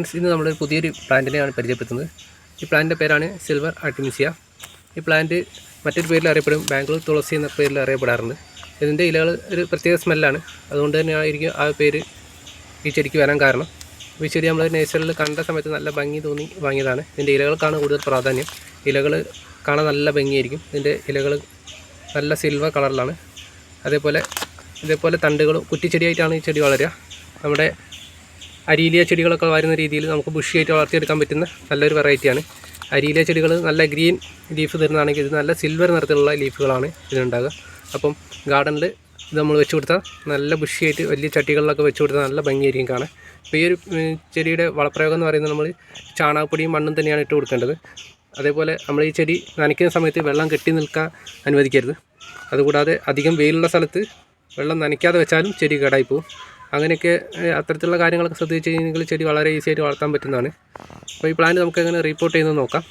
Friends ഇന്ന് നമ്മളൊരു പുതിയൊരു പ്ലാന്റിനെയാണ് പരിചയപ്പെടുത്തുന്നത്. ഈ പ്ലാന്റിന്റെ പേരാണ് സിൽവർ ആർട്ടിമിസിയ ഈ പ്ലാന്റ് മറ്റൊരു പേരിൽ അറിയപ്പെടും ബാംഗ്ലൂർ തുളസി എന്ന പേരിൽ അറിയപ്പെടാറുണ്ട്. ഇതിന്റെ ഇലകൾ ഒരു പ്രത്യേക സ്മെല്ലാണ് അതുകൊണ്ട് തന്നെയായിരിക്കും ആ പേര് ഈ ചെടിക്ക് വരാൻ കാരണം. ഈ ചെടി നമ്മൾ നേച്ചറിൽ കണ്ട സമയത്ത് നല്ല ഭംഗി തോന്നി വാങ്ങിയതാണ്. ഇതിന്റെ ഇലകൾക്കാണ് കൂടുതൽ പ്രാധാന്യം. ഇലകൾ കാണാൻ നല്ല ഭംഗിയായിരിക്കും. ഇതിന്റെ ഇലകൾ നല്ല സിൽവർ കളറിലാണ് അതേപോലെ ഇതേപോലെ തണ്ടുകളും കുറ്റിച്ചെടിയായിട്ടാണ് ഈ ചെടി വളരുക നമ്മുടെ അരിയിലിയ ചെടികളൊക്കെ വരുന്ന രീതിയിൽ നമുക്ക് ബുഷിയായിട്ട് വളർത്തിയെടുക്കാൻ പറ്റുന്ന നല്ലൊരു വെറൈറ്റിയാണ്. അരിയിലിയ ചെടികൾ നല്ല ഗ്രീൻ ലീഫ് തരുന്നതാണെങ്കിൽ ഇത് നല്ല സിൽവർ നിറത്തിലുള്ള ലീഫുകളാണ് ഇതിനുണ്ടാകുക അപ്പം ഗാർഡനിൽ ഇത് നമ്മൾ വെച്ച് കൊടുത്താൽ നല്ല ബുഷിയായിട്ട് വലിയ ചട്ടികളിലൊക്കെ വെച്ച് കൊടുത്താൽ നല്ല ഭംഗിയായിരിക്കും കാണാൻ. അപ്പോൾ ഈ ഒരു ചെടിയുടെ വളപ്രയോഗം എന്ന് പറയുന്നത് നമ്മൾ ചാണകപ്പൊടിയും മണ്ണും തന്നെയാണ് ഇട്ട് കൊടുക്കേണ്ടത്. അതേപോലെ നമ്മൾ ഈ ചെടി നനയ്ക്കുന്ന സമയത്ത് വെള്ളം കെട്ടി നിൽക്കാൻ അനുവദിക്കരുത്. അതുകൂടാതെ അധികം വെയിലുള്ള സ്ഥലത്ത് വെള്ളം നനയ്ക്കാതെ വെച്ചാലും ചെടി കേടായി പോകും. അങ്ങനെയൊക്കെ അത്തരത്തിലുള്ള കാര്യങ്ങളൊക്കെ ശ്രദ്ധിച്ച് കഴിഞ്ഞെങ്കിൽ ചെടി വളരെ ഈസി ആയിട്ട് വളർത്താൻ പറ്റുന്നതാണ്. അപ്പോൾ ഈ പ്ലാന്റ് നമുക്ക് എങ്ങനെ റീപ്പോർട്ട് ചെയ്യുന്നത് നോക്കാം.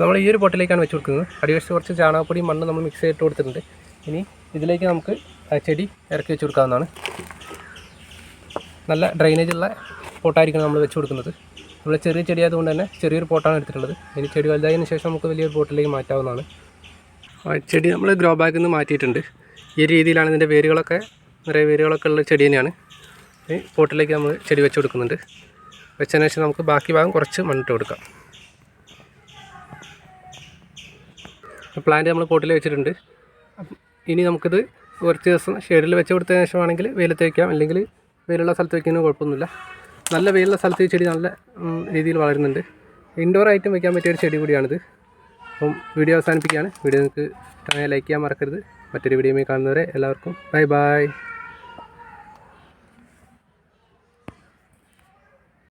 നമ്മൾ ഈ ഒരു പൊട്ടിലേക്കാണ് വെച്ച് കൊടുക്കുന്നത്. അടിവശത്ത് കുറച്ച് ചാണകപ്പൊടി മണ്ണ് നമ്മൾ മിക്സ് ചെയ്തിട്ട് കൊടുത്തിട്ടുണ്ട്. ഇനി ഇതിലേക്ക് നമുക്ക് ചെടി ഇറക്കി വെച്ച് കൊടുക്കാവുന്നതാണ്. നല്ല ഡ്രൈനേജ് ഉള്ള പോട്ടായിരിക്കണം നമ്മൾ വെച്ച് കൊടുക്കുന്നത്. നമ്മൾ ചെറിയ ചെടി ആയതുകൊണ്ട് തന്നെ ചെറിയൊരു പോട്ടാണ് എടുത്തിട്ടുള്ളത്. ഇനി ചെടി വലുതായതിനു ശേഷം നമുക്ക് വലിയൊരു പോട്ടിലേക്ക് മാറ്റാവുന്നതാണ്. ചെടി നമ്മൾ ഗ്രോ ബാഗിൽ നിന്ന് മാറ്റിയിട്ടുണ്ട്. ഈ രീതിയിലാണ് ഇതിന്റെ വേരുകളൊക്കെ നിറയെ വേരുകളൊക്കെ ഉള്ള ചെടി തന്നെയാണ്. ഈ പോട്ടിലേക്ക് നമ്മൾ ചെടി വെച്ച് കൊടുക്കുന്നുണ്ട്. വെച്ചതിന് ശേഷം നമുക്ക് ബാക്കി ഭാഗം കുറച്ച് മണ്ണിട്ട് കൊടുക്കാം. പ്ലാന്റ് നമ്മൾ പോട്ടിൽ വെച്ചിട്ടുണ്ട്. ഇനി നമുക്കിത് കുറച്ച് ദിവസം ഷെയ്ഡിൽ വെച്ച് കൊടുത്തതിന് ശേഷമാണെങ്കിൽ വെയിലത്ത് വയ്ക്കാം അല്ലെങ്കിൽ വെയിലുള്ള സ്ഥലത്ത് വയ്ക്കുന്നതിന് കുഴപ്പമൊന്നുമില്ല. നല്ല വെയിലുള്ള സ്ഥലത്ത് ഈ ചെടി നല്ല രീതിയിൽ വളരുന്നുണ്ട്. ഇൻഡോർ ആയിട്ടും വെക്കാൻ പറ്റിയ ഒരു ചെടി കൂടിയാണിത്. അപ്പം വീഡിയോ അവസാനിപ്പിക്കുകയാണ്. വീഡിയോ നിങ്ങൾക്ക് ലൈക്ക് ചെയ്യാൻ മറക്കരുത്. മറ്റൊരു വീഡിയോയിൽ കാണുന്നവരെ എല്ലാവർക്കും ബൈ ബൈ